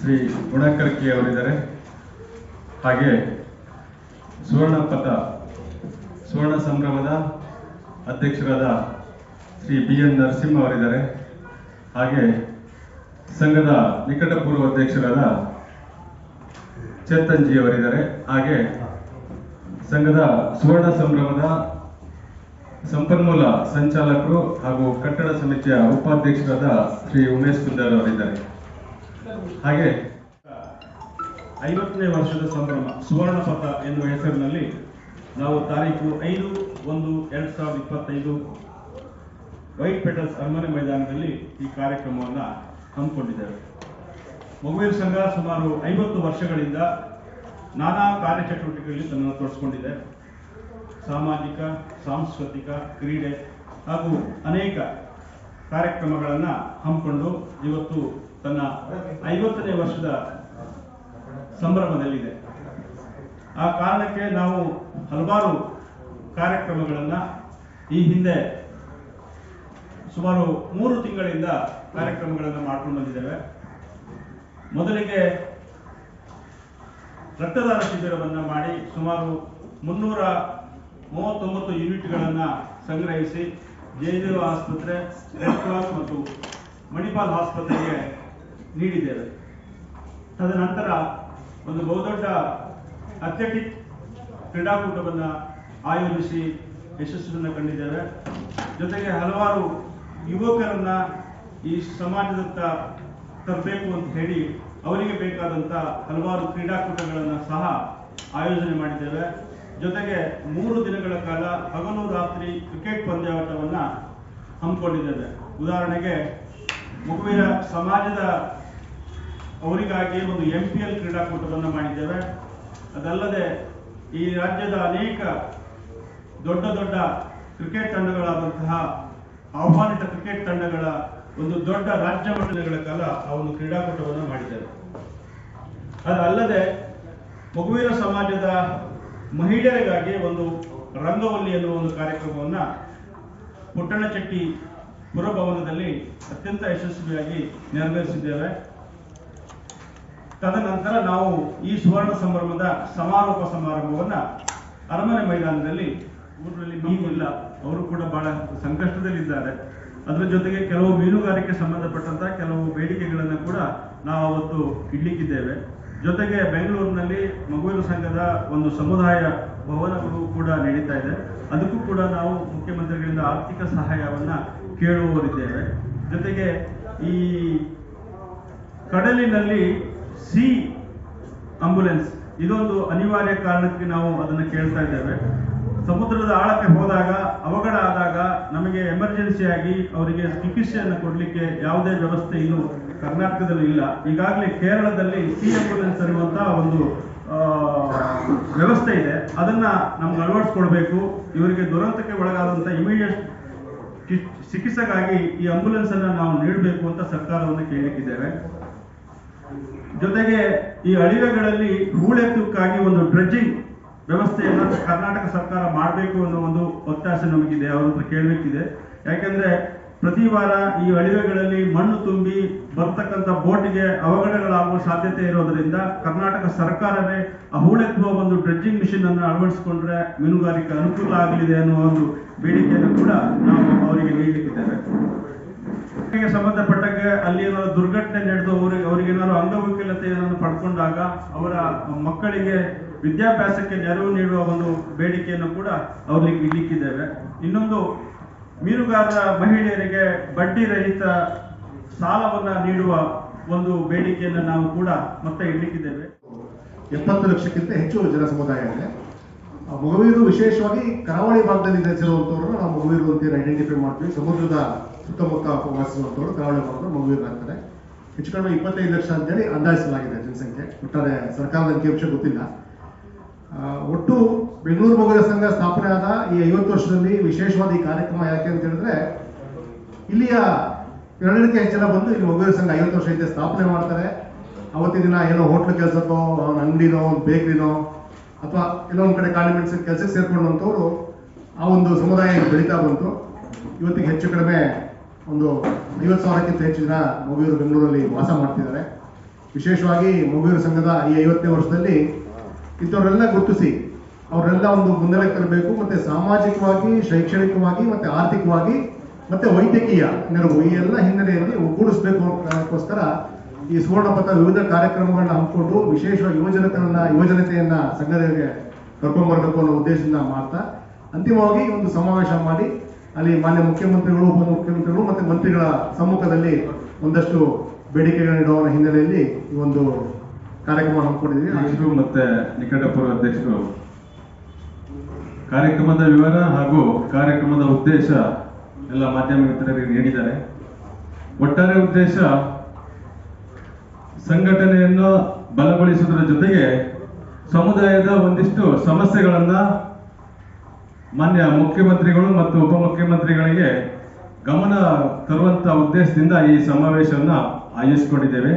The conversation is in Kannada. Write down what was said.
ಶ್ರೀ ಗುಣಕರ್ಕಿ ಅವರಿದ್ದಾರೆ. ಹಾಗೆ ಸುವರ್ಣ ಪಥ, ಸುವರ್ಣ ಸಂಭ್ರಮದ ಅಧ್ಯಕ್ಷರಾದ ಶ್ರೀ ಬಿ ಎನ್ ನರಸಿಂಹ ಅವರಿದ್ದಾರೆ. ಹಾಗೆ ಸಂಘದ ನಿಕಟಪೂರ್ವ ಅಧ್ಯಕ್ಷರಾದ ಚೇತನ್ ಜಿ ಅವರಿದ್ದಾರೆ. ಹಾಗೆ ಸಂಘದ ಸುವರ್ಣ ಸಂಭ್ರಮದ ಸಂಪನ್ಮೂಲ ಸಂಚಾಲಕರು ಹಾಗೂ ಕಟ್ಟಡ ಸಮಿತಿಯ ಉಪಾಧ್ಯಕ್ಷರಾದ ಶ್ರೀ ಉಮೇಶ್ ಕುಂದಾರ್ ಅವರಿದ್ದಾರೆ. ಹಾಗೆ ಐವತ್ತನೇ ವರ್ಷದ ಸಂಭ್ರಮ ಸುವರ್ಣ ಪಥ ಎನ್ನುವ ಹೆಸರಿನಲ್ಲಿ ನಾವು ತಾರೀಕು ಐದು ಒಂದು ಎರಡ್ ಸಾವಿರದ ಇಪ್ಪತ್ತೈದು ವೈಟ್ ಪೆಟಲ್ಸ್ ಅರಮನೆ ಮೈದಾನದಲ್ಲಿ ಈ ಕಾರ್ಯಕ್ರಮವನ್ನು ಹಮ್ಮಿಕೊಂಡಿದ್ದೇವೆ. ಮೊಬೈಲ್ ಸಂಘ ಸುಮಾರು ಐವತ್ತು ವರ್ಷಗಳಿಂದ ನಾನಾ ಕಾರ್ಯಚಟುವಟಿಕೆಗಳಲ್ಲಿ ತನ್ನನ್ನು ತೊಡಸ್ಕೊಂಡಿದೆ. ಸಾಮಾಜಿಕ, ಸಾಂಸ್ಕೃತಿಕ, ಕ್ರೀಡೆ ಹಾಗೂ ಅನೇಕ ಕಾರ್ಯಕ್ರಮಗಳನ್ನು ಹಮ್ಮಿಕೊಂಡು ಇವತ್ತು ತನ್ನ ಐವತ್ತನೇ ವರ್ಷದ ಸಂಭ್ರಮದಲ್ಲಿದೆ. ಆ ಕಾರಣಕ್ಕೆ ನಾವು ಹಲವಾರು ಕಾರ್ಯಕ್ರಮಗಳನ್ನು ಈ ಹಿಂದೆ ಸುಮಾರು ಮೂರು ತಿಂಗಳಿಂದ ಕಾರ್ಯಕ್ರಮಗಳನ್ನು ಮಾಡ್ಕೊಂಡು ಬಂದಿದ್ದೇವೆ. ಮೊದಲಿಗೆ ರಕ್ತದಾನ ಶಿಬಿರವನ್ನು ಮಾಡಿ ಸುಮಾರು ಮುನ್ನೂರ ಮೂವತ್ತೊಂಬತ್ತು ಯೂನಿಟ್ಗಳನ್ನು ಸಂಗ್ರಹಿಸಿ ಜಯದೇವ ಆಸ್ಪತ್ರೆ ರೆಡ್ ಮತ್ತು ಮಣಿಪಾಲ್ ಆಸ್ಪತ್ರೆಗೆ ನೀಡಿದ್ದೇವೆ. ತದನಂತರ ಒಂದು ಬಹುದೊಡ್ಡ ಅಥ್ಲೆಟಿಕ್ ಕ್ರೀಡಾಕೂಟವನ್ನು ಆಯೋಜಿಸಿ ಯಶಸ್ಸನ್ನು ಕಂಡಿದ್ದೇವೆ. ಜೊತೆಗೆ ಹಲವಾರು ಯುವಕರನ್ನ ಈ ಸಮಾಜದತ್ತ ತರಬೇಕು ಅಂತ ಹೇಳಿ ಅವರಿಗೆ ಬೇಕಾದಂಥ ಹಲವಾರು ಕ್ರೀಡಾಕೂಟಗಳನ್ನು ಸಹ ಆಯೋಜನೆ ಮಾಡಿದ್ದೇವೆ. ಜೊತೆಗೆ ಮೂರು ದಿನಗಳ ಕಾಲ ಹಗಲು ರಾತ್ರಿ ಕ್ರಿಕೆಟ್ ಪಂದ್ಯಾವಟವನ್ನು ಹಮ್ಮಿಕೊಂಡಿದ್ದೇವೆ. ಉದಾಹರಣೆಗೆ, ಮಗುವಿನ ಸಮಾಜದ ಅವರಿಗಾಗಿ ಒಂದು ಎಂ ಪಿ ಎಲ್ ಕ್ರೀಡಾಕೂಟವನ್ನು ಮಾಡಿದ್ದೇವೆ. ಅದಲ್ಲದೆ ಈ ರಾಜ್ಯದ ಅನೇಕ ದೊಡ್ಡ ದೊಡ್ಡ ಕ್ರಿಕೆಟ್ ತಂಡಗಳಾದಂತಹ ಆಹ್ವಾನಿತ ಕ್ರಿಕೆಟ್ ತಂಡಗಳ ಒಂದು ದೊಡ್ಡ ರಾಜ್ಯ ಮಟ್ಟಗಳ ಕಾಲ ಆ ಒಂದು ಕ್ರೀಡಾಕೂಟವನ್ನು ಮಾಡಿದ್ದೇವೆ. ಅದಲ್ಲದೆ ಮಗುವಿನ ಸಮಾಜದ ಮಹಿಳೆಯರಿಗಾಗಿ ಒಂದು ರಂಗವಲ್ಲಿ ಎನ್ನುವ ಒಂದು ಕಾರ್ಯಕ್ರಮವನ್ನು ಪುಟ್ಟಣಚೆಟ್ಟಿ ಪುರಭವನದಲ್ಲಿ ಅತ್ಯಂತ ಯಶಸ್ವಿಯಾಗಿ ನೆರವೇರಿಸಿದ್ದೇವೆ. ತದನಂತರ ನಾವು ಈ ಸುವರ್ಣ ಸಂಭ್ರಮದ ಸಮಾರೋಪ ಸಮಾರಂಭವನ್ನ ಅರಮನೆ ಮೈದಾನದಲ್ಲಿ ಊರಲ್ಲಿ ಇಲ್ಲ, ಅವರು ಕೂಡ ಬಹಳ ಸಂಕಷ್ಟದಲ್ಲಿದ್ದಾರೆ. ಅದರ ಜೊತೆಗೆ ಕೆಲವು ಮೀನುಗಾರಿಕೆ ಸಂಬಂಧಪಟ್ಟಂತಹ ಕೆಲವು ಬೇಡಿಕೆಗಳನ್ನು ಕೂಡ ನಾವು ಅವತ್ತು ಇಡ್ಲಿಕ್ಕಿದ್ದೇವೆ. ಜೊತೆಗೆ ಬೆಂಗಳೂರಿನಲ್ಲಿ ಮಗುವಿನ ಸಂಘದ ಒಂದು ಸಮುದಾಯ ಭವನಗಳು ಕೂಡ ನಡೀತಾ ಇದೆ. ಅದಕ್ಕೂ ಕೂಡ ನಾವು ಮುಖ್ಯಮಂತ್ರಿಗಳಿಂದ ಆರ್ಥಿಕ ಸಹಾಯವನ್ನ ಕೇಳುವವರಿದ್ದೇವೆ. ಜೊತೆಗೆ ಈ ಕಡಲಿನಲ್ಲಿ ಸಿ ಆಂಬುಲೆನ್ಸ್ ಇದೊಂದು ಅನಿವಾರ್ಯ ಕಾರಣಕ್ಕೆ ನಾವು ಅದನ್ನು ಕೇಳ್ತಾ ಇದ್ದೇವೆ. ಸಮುದ್ರದ ಆಳಕ್ಕೆ ಹೋದಾಗ ನಮಗೆ ಎಮರ್ಜೆನ್ಸಿ ಆಗಿ ಅವರಿಗೆ ಚಿಕಿತ್ಸೆಯನ್ನು ಕೊಡಲಿಕ್ಕೆ ಯಾವುದೇ ವ್ಯವಸ್ಥೆ ಇನ್ನು ಕರ್ನಾಟಕದಲ್ಲಿ ಇಲ್ಲ. ಈಗಾಗಲೇ ಕೇರಳದಲ್ಲಿ ಸಿ ಆಂಬ್ಯುಲೆನ್ಸ್ ಅನ್ನುವಂತಹ ಒಂದು ವ್ಯವಸ್ಥೆ ಇದೆ. ಅದನ್ನ ನಮ್ಗೆ ಅಳವಡಿಸ್ಕೊಡ್ಬೇಕು. ಇವರಿಗೆ ದುರಂತಕ್ಕೆ ಒಳಗಾದಂಥ ಇಮಿಡಿಯೇಟ್ ಚಿಕಿತ್ಸೆಗಾಗಿ ಈ ಆಂಬುಲೆನ್ಸ್ ಅನ್ನ ನಾವು ನೀಡಬೇಕು ಅಂತ ಸರ್ಕಾರವನ್ನು ಕೇಳಿಕ್ಕಿದ್ದೇವೆ ಜೊತೆಗೆ ಈ ಅಳಿವೆಗಳಲ್ಲಿ ಹೂಳೆತ್ತಕ್ಕಾಗಿ ಒಂದು ಡ್ರೆಜ್ಜಿಂಗ್ ವ್ಯವಸ್ಥೆಯನ್ನು ಕರ್ನಾಟಕ ಸರ್ಕಾರ ಮಾಡಬೇಕು ಅನ್ನೋ ಒಂದು ಒತ್ತಾಸೆ ನಮಗಿದೆ. ಅವ್ರ ಹತ್ರ ಕೇಳಬೇಕಿದೆ. ಯಾಕೆಂದ್ರೆ ಪ್ರತಿ ವಾರ ಈ ಅಳಿವೆಗಳಲ್ಲಿ ಮಣ್ಣು ತುಂಬಿ ಬರ್ತಕ್ಕಂಥ ಬೋಟಿಗೆ ಅವಘಡಗಳಾಗುವ ಸಾಧ್ಯತೆ ಇರೋದರಿಂದ ಕರ್ನಾಟಕ ಸರ್ಕಾರವೇ ಹೂಳೆತ್ತುವ ಒಂದು ಡ್ರೆಡ್ಜಿಂಗ್ ಮಿಷಿನ್ ಅನ್ನು ಅಳವಡಿಸಿಕೊಂಡ್ರೆ ಮೀನುಗಾರಿಕೆ ಅನುಕೂಲ ಆಗಲಿದೆ ಅನ್ನುವ ಒಂದು ಬೇಡಿಕೆಯನ್ನು ಕೂಡ ನಾವು ಅವರಿಗೆ ನೀಡಲಿಕ್ಕಿದ್ದೇವೆ ಸಂಬಂಧಪಟ್ಟಂಗೆ ಅಲ್ಲಿ ಏನಾದ್ರು ದುರ್ಘಟನೆ ನಡೆದು ಅವರಿಗೆ ಅವರಿಗೆ ಏನಾದ್ರು ಅಂಗವಿಕಲತೆ ಏನಾದ್ರು ಪಡ್ಕೊಂಡಾಗ ಅವರ ಮಕ್ಕಳಿಗೆ ವಿದ್ಯಾಭ್ಯಾಸಕ್ಕೆ ನೆರವು ನೀಡುವ ಒಂದು ಬೇಡಿಕೆಯನ್ನು ಕೂಡ ಅವ್ರಿಗೆ ಇಲ್ಲಿಕ್ಕಿದ್ದೇವೆ ಇನ್ನೊಂದು ಮೀನುಗಾರರ ಮಹಿಳೆಯರಿಗೆ ಬಡ್ಡಿ ರಹಿತ ಸಾಲವನ್ನ ನೀಡುವ ಒಂದು ಬೇಡಿಕೆಯನ್ನು ನಾವು ಕೂಡ ಮತ್ತೆ ಇಡ್ಲಿಕ್ಕಿದ್ದೇವೆ. ಎಪ್ಪತ್ತು ಲಕ್ಷಕ್ಕಿಂತ ಹೆಚ್ಚು ಜನ ಸಮುದಾಯ ಇದೆ. ಮಗುವೀರು ವಿಶೇಷವಾಗಿ ಕರಾವಳಿ ಭಾಗದಲ್ಲಿ ನೆಲೆಸಿರುವಂತವ್ರನ್ನ ನಾವು ಮಗುವೀರು ಅಂತ ಐಡೆಂಟಿಫೈ ಮಾಡ್ತೀವಿ. ಸಮುದ್ರದ ಸುತ್ತಮುತ್ತ ವಾಸಿಸುವಂತವ್ರು ಕರಾವಳಿ ಭಾಗದ ಮಗುವೀರು ಆಗ್ತಾರೆ ಹೆಚ್ಚು ಕಡಿಮೆ ಇಪ್ಪತ್ತೈದು ಲಕ್ಷ ಅಂತೇಳಿ ಅಂದಾಜಿಸಲಾಗಿದೆ ಜನಸಂಖ್ಯೆ. ಒಟ್ಟಾರೆ ಸರ್ಕಾರದ ಅಂಕಿಅಂಶ ಗೊತ್ತಿಲ್ಲ. ಒಟ್ಟು ಬೆಂಗಳೂರು ಮಗುವಿನ ಸಂಘ ಸ್ಥಾಪನೆ ಆದ ಈ ಐವತ್ತು ವರ್ಷದಲ್ಲಿ ವಿಶೇಷವಾದ ಈ ಕಾರ್ಯಕ್ರಮ ಯಾಕೆ ಅಂತ ಹೇಳಿದ್ರೆ, ಇಲ್ಲಿಯ ಎರಡಕ್ಕೆ ಹೆಚ್ಚು ಜನ ಬಂದು ಇಲ್ಲಿ ಮಗುವಿನ ಸಂಘ ಐವತ್ತು ವರ್ಷ ಇದ್ದೆ ಸ್ಥಾಪನೆ ಮಾಡ್ತಾರೆ. ಅವತ್ತಿನ ದಿನ ಏನೋ ಹೋಟ್ಲ್ ಕೆಲಸಕ್ಕೋ ಒಂದು ಅಂಗಡಿನೋ, ಒಂದು ಬೇಕ್ರಿನೋ, ಅಥವಾ ಎಲ್ಲೋ ಒಂದು ಕಡೆ ಕಾಂಡಿಮೆಂಟ್ಸ್ ಕೆಲಸಕ್ಕೆ ಸೇರ್ಕೊಂಡಂಥವ್ರು ಆ ಒಂದು ಸಮುದಾಯ ಬೆಳೀತಾ ಬಂತು. ಇವತ್ತಿಗೆ ಹೆಚ್ಚು ಕಡಿಮೆ ಒಂದು ಐವತ್ತು ಸಾವಿರಕ್ಕಿಂತ ಹೆಚ್ಚು ಜನ ಮಗುವಿರು ಬೆಂಗಳೂರಲ್ಲಿ ವಾಸ ಮಾಡ್ತಿದ್ದಾರೆ. ವಿಶೇಷವಾಗಿ ಮಗುವಿನ ಸಂಘದ ಈ ಐವತ್ತನೇ ವರ್ಷದಲ್ಲಿ ಇಂಥವ್ರೆಲ್ಲ ಗುರುತಿಸಿ. ಅವರೆಲ್ಲ ಒಂದು ಮುನ್ನೆಲೆ ತರಬೇಕು, ಮತ್ತೆ ಸಾಮಾಜಿಕವಾಗಿ, ಶೈಕ್ಷಣಿಕವಾಗಿ, ಮತ್ತೆ ಆರ್ಥಿಕವಾಗಿ, ಮತ್ತೆ ವೈದ್ಯಕೀಯ ನೆರವು ಈ ಎಲ್ಲ ಹಿನ್ನೆಲೆಯಲ್ಲಿ ಒಗ್ಗೂಡಿಸಬೇಕು ಅನ್ನೋಕ್ಕೋಸ್ಕರ ಈ ಸುವರ್ಣಪಥ ವಿವಿಧ ಕಾರ್ಯಕ್ರಮಗಳನ್ನ ಹಮ್ಮಿಕೊಂಡು ವಿಶೇಷ ಯುವಜನತೆಯನ್ನ ಯುವಜನತೆಯನ್ನ ಸಂಘಗಳಿಗೆ ಕರ್ಕೊಂಡ್ಬರ್ಬೇಕು ಅನ್ನೋ ಉದ್ದೇಶದಿಂದ ಮಾಡ್ತಾ, ಅಂತಿಮವಾಗಿ ಒಂದು ಸಮಾವೇಶ ಮಾಡಿ, ಅಲ್ಲಿ ಮಾನ್ಯ ಮುಖ್ಯಮಂತ್ರಿಗಳು, ಉಪಮುಖ್ಯಮಂತ್ರಿಗಳು ಮತ್ತೆ ಮಂತ್ರಿಗಳ ಸಮ್ಮುಖದಲ್ಲಿ ಒಂದಷ್ಟು ಬೇಡಿಕೆಗಳನ್ನಿಡುವ ಹಿನ್ನೆಲೆಯಲ್ಲಿ ಈ ಒಂದು ಕಾರ್ಯಕ್ರಮ ಹಮ್ಮಿಕೊಂಡಿದ್ದೀವಿ. ಮತ್ತೆ ನಿಕಟಪೂರ್ವ ಅಧ್ಯಕ್ಷರು. ಕಾರ್ಯಕ್ರಮದ ವಿವರ ಹಾಗೂ ಕಾರ್ಯಕ್ರಮದ ಉದ್ದೇಶ ಎಲ್ಲ ಮಾಧ್ಯಮ ಮಿತ್ರರಿಗೆ ನೀಡಿದ್ದಾರೆ. ಒಟ್ಟಾರೆ ಉದ್ದೇಶ ಸಂಘಟನೆಯನ್ನು ಬಲಗೊಳಿಸುವುದರ ಜೊತೆಗೆ ಸಮುದಾಯದ ಒಂದಿಷ್ಟು ಸಮಸ್ಯೆಗಳನ್ನ ಮಾನ್ಯ ಮುಖ್ಯಮಂತ್ರಿಗಳು ಮತ್ತು ಉಪಮುಖ್ಯಮಂತ್ರಿಗಳಿಗೆ ಗಮನ ತರುವಂತ ಉದ್ದೇಶದಿಂದ ಈ ಸಮಾವೇಶವನ್ನು ಆಯೋಜಿಸಿಕೊಂಡಿದ್ದೇವೆ.